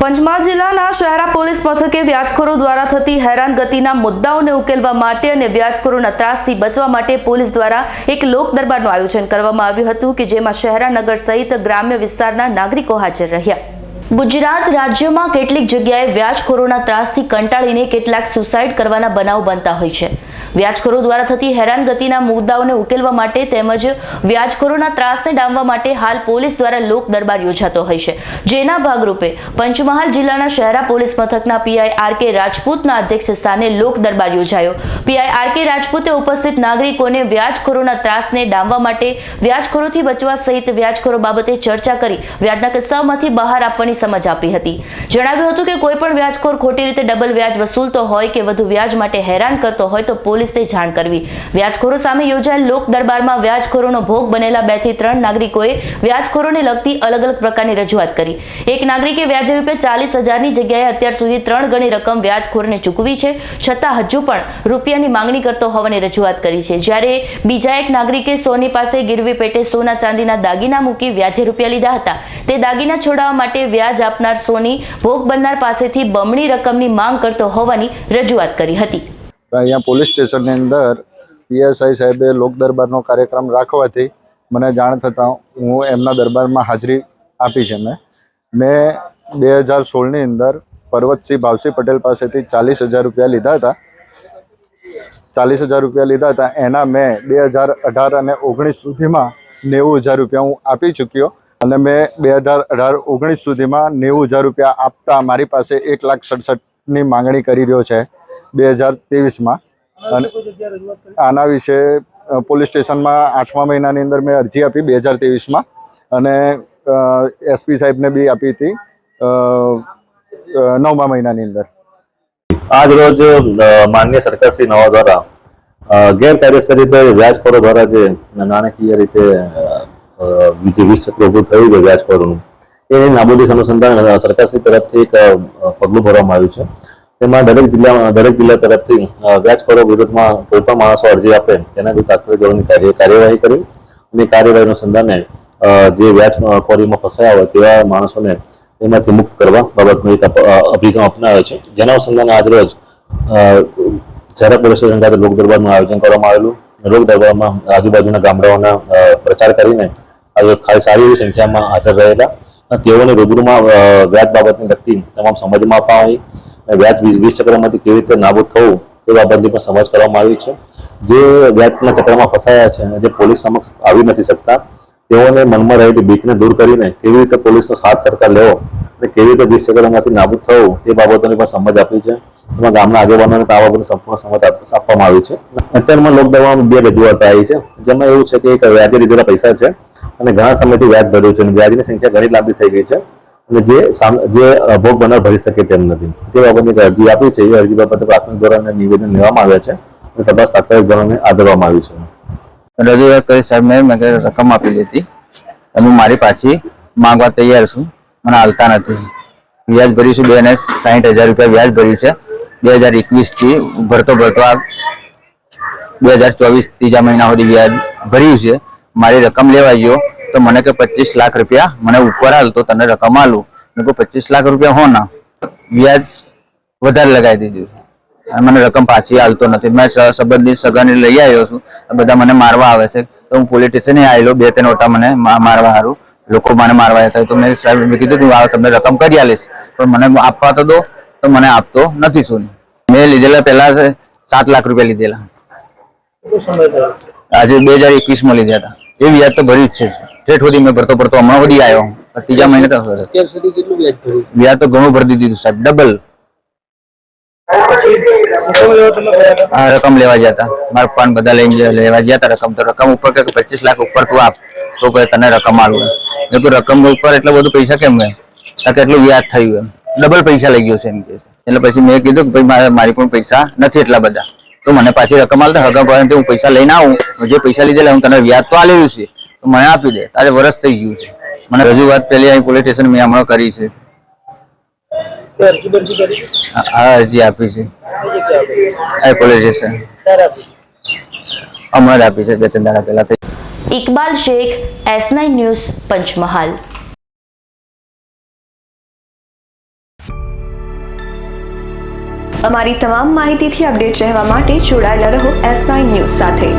પંચમહાલ જિલ્લાના શહેરા પોલીસ મથકે વ્યાજખોરો દ્વારા થતી હેરાનગતિના મુદ્દાઓને ઉકેલવા માટે અને વ્યાજખોરોના ત્રાસથી બચવા માટે પોલીસ દ્વારા એક લોક દરબારનું આયોજન કરવામાં આવ્યું હતું કે જેમાં શહેરા નગર સહિત ગ્રામ્ય વિસ્તારના નાગરિકો હાજર રહ્યા. ગુજરાત રાજ્યમાં કેટલીક જગ્યાએ વ્યાજખોરોના ત્રાસથી કંટાળીને કેટલાક સુસાઇડ કરવાના બનાવ બનતા હોય છે. વ્યાજખોરો દ્વારા થતી હેરાનગતિના મુદ્દાઓને ઉકેલવા માટે તેમજ વ્યાજખોરોના ત્રાસને ડામવા માટે હાલ પોલીસ દ્વારા લોક દરબાર યોજાતો હોય છે. જેના ભાગરૂપે પંચમહાલ જિલ્લાના શહેરા પોલીસ મથકના પીઆઈ આર કે રાજપૂતના અધ્યક્ષ સ્થાને લોક દરબાર યોજાયો. પીઆઈ આર કે રાજપૂતે ઉપસ્થિત નાગરિકોને વ્યાજખોરોના ત્રાસને ડામવા માટે વ્યાજખોરોથી બચવા સહિત વ્યાજખોરો બાબતે ચર્ચા કરી વ્યાજના કિસ્સાઓમાંથી બહાર આપવાની સમજ આપી હતી. જણાવ્યું હતું કે કોઈ પણ વ્યાજખોર ખોટી રીતે ડબલ વ્યાજ વસૂલતો હોય કે વધુ વ્યાજ માટે હેરાન કરતો હોય તો પોલીસને જાણ કરવી. વ્યાજખોરો સામે યોજાયેલ લોક દરબારમાં વ્યાજખોરોનો ભોગ બનેલા બેથી ત્રણ નાગરિકોએ વ્યાજખોરોને લગતી અલગ અલગ પ્રકારની રજૂઆત કરી. એક નાગરિકે વ્યાજ રૂપે ચાલીસ હજારની જગ્યાએ અત્યાર સુધી ત્રણ ગણી રકમ વ્યાજખોરને ચૂકવી છે, છતાં હજુ પણ રૂપિયાની માંગણી કરતો હોવાની રજૂઆત કરી છે. જ્યારે બીજા એક નાગરિકે સોની પાસે ગીરવી પેટે સોના ચાંદીના દાગીના મૂકી વ્યાજે રૂપિયા લીધા હતા, તે દાગીના છોડાવવા માટે વ્યાજ આપનાર સોની ભોગ બનનાર પાસેથી બમણી રકમની માંગ કરતો હોવાની રજૂઆત કરી હતી. અહીંયા પોલીસ સ્ટેશનની અંદર પીએસઆઈ સાહેબે લોક દરબારનો કાર્યક્રમ રાખવાથી મને જાણ થતાં હું એમના દરબારમાં હાજરી આપી છે મેં. મેં બે હજાર સોળની અંદર પર્વતસિંહ ભાવસિંહ પટેલ પાસેથી ચાલીસ હજાર રૂપિયા લીધા હતા. ચાલીસ હજાર રૂપિયા લીધા હતા. એના મેં બે હજાર અઢાર અને ઓગણીસ સુધીમાં નેવું હજાર રૂપિયા હું આપી ચૂક્યો. અને મેં બે હજાર અઢાર ઓગણીસ સુધીમાં નેવું હજાર રૂપિયા આપતા મારી પાસે એક લાખ સડસઠની માંગણી કરી રહ્યો છે બે હજાર ત્રેવીસમાં. અને આના વિશે પોલીસ સ્ટેશનમાં આઠમા મહિનાની અંદર મેં અરજી આપી બે હજાર ત્રેવીસમાં. અને એસપી સાહેબને બી આપી હતી નવમા મહિનાની અંદર. આજ રોજ માન્ય માનનીય સરકાર શ્રી નવા દ્વારા ગેરકાયદેસર રીતે વ્યાજખોરો દ્વારા જે નાણાકીય રીતે અ, વીસ ઊભું થયું છે વ્યાજખોરોનું એ નાબૂદી અનુસંધાન સરકારશ્રી તરફથી એક પગલું ભરવામાં આવ્યું છે. તેમાં દરેક જિલ્લામાં દરેક જિલ્લા તરફથી વ્યાજખોરો વિરુદ્ધમાં કોઈ પણ માણસો અરજી આપે તેના વિરુદ્ધ તાત્કાલિક ધોરણની કાર્યવાહી કરી અને કાર્યવાહી અનુસંધાને જે જે વ્યાજખોરીમાં ફસાયા હોય તેવા માણસોને એમાંથી મુક્ત કરવા બાબતનો એક અભિગમ અપનાવ્યો છે. જેના અનુસંધાને આજરોજ શહેરા પોલીસ સ્ટેશન ખાતે લોક દરબારનું આયોજન કરવામાં આવેલું. લોક દરબારમાં આજુબાજુના ગામડાઓના પ્રચાર કરીને સારી એવી સંખ્યામાં હાજર રહેલા તેઓને રૂબરૂમાં વ્યાજ બાબતને લગતી તમામ સમજમાં આપવામાં આવી વ્યાજ વીસ વીસ ચક્રમાંથી કેવી રીતે નાબૂદ થવું તે બાબતની પણ સમજ કરવામાં આવી છે. જે વ્યાજના ચક્રમાં ફસાયા છે અને જે પોલીસ સમક્ષ આવી નથી શકતા, તેઓને મનમાં રહેલી બીકને દૂર કરીને કેવી રીતે પોલીસનો સાથ સરકાર લેવો અને કેવી રીતે વીસ ચક્રમાંથી નાબૂદ થવું તે બાબતોની પણ સમજ આપી છે. એમાં ગામના આગેવાનોને તો આ બાબતની સંપૂર્ણ સમજ આપવામાં આવી છે. અત્યારમાં લોકડાઉનમાં બે રજૂઆત આવી છે. જેમાં એવું છે કે એક વ્યાજે લીધેલા પૈસા છે અને ઘણા સમયથી વ્યાજ ભર્યું છે અને વ્યાજની સંખ્યા ઘણી લાંબી થઈ ગઈ છે. અને જે જે ભોગ બનાવ ભરી શકે તેમ નથી. તે બાબતની એક અરજી આપી છે. એ અરજી બાબતે પ્રાથમિક ધોરણે નિવેદન લેવામાં આવ્યા છે અને તપાસ તાત્કાલિક ધોરણે આદરવામાં આવી છે. રજૂઆત કરી, સાહેબ, મેં રકમ આપેલી હતી અને મારી પાછી માંગવા તૈયાર છું. મને હાલતા નથી. વ્યાજ ભર્યું છે બે ને સાહીઠ હજાર રૂપિયા વ્યાજ ભર્યું છે. બે હજાર એકવીસથી ભરતો ભરતો આ બે હજાર ચોવીસ ત્રીજા મહિના સુધી વ્યાજ ભર્યું છે. મારી રકમ લેવા ગયો તો મને કે પચીસ લાખ રૂપિયા મને ઉપર હાલ તો તને રકમ આલું. મેં કહું પચીસ લાખ રૂપિયા હો ના. વ્યાજ વધારે લગાવી દીધું. અને મને રકમ પાછી હાલતો નથી. મેં સંબંધિત સગાને લઈ આવ્યો છું. બધા મને મારવા આવે છે. તો હું પોલીસ સ્ટેશને આવેલો બે ત્રણ ઓટા મને મારવા હારું. લોકો મને મારવા જતા તો મેં સાહેબ મેં કીધું આ તમને રકમ કરી આલીશ. પણ મને આપવા તો દો તો મને આપતો નથી શું મેં લીધેલા પહેલા સાત લાખ રૂપિયા લીધેલા. આજે બે હજાર એકવીસમાં લીધા હતા. એ વ્યાજ તો ભર્યું જ છે. ઠેઠ સુધી મેં ભરતો ભરતો હમણાં સુધી આવ્યો. ત્રીજા મહિને તો વ્યાજ તો ઘણું ભરી દીધું સાહેબ. ડબલ. રકમ લેવા ગયા હતા. મારા પણ બધા લઈને લેવા ગયા હતા રકમ. તો રકમ ઉપર કે પચીસ લાખ ઉપર તું આપ. તો પછી તને રકમ આલું એમ. તો રકમ ઉપર એટલા બધું પૈસા કેમ મેં તો એટલું વ્યાજ થયું એમ? ડબલ પૈસા લઈ ગયો છે એમ કે એટલે પછી મેં કીધું કે ભાઈ, મારે મારી પણ પૈસા નથી એટલા બધા. તો મને પાછી રકમ આલતા હગા ભાઈ હું પૈસા લઈને આવું. જે પૈસા લીધેલા હું તને વ્યાજ તો આલેલું છે. તો મને આપી દે. તારે વરસ થઈ ગયું છે. મને રજૂઆત પેલી અહીં પોલીસ સ્ટેશન મેં હમણાં કરી છે. અરજી આપી છે. એ આપી છે બે ત્રણ દાડા પહેલા Iqbal Shaikh, S nine news, Panchmahal. અમારી તમામ માહિતીથી અપડેટ રહેવા માટે જોડાયેલા રહો એસ નાઇન ન્યૂઝ સાથે.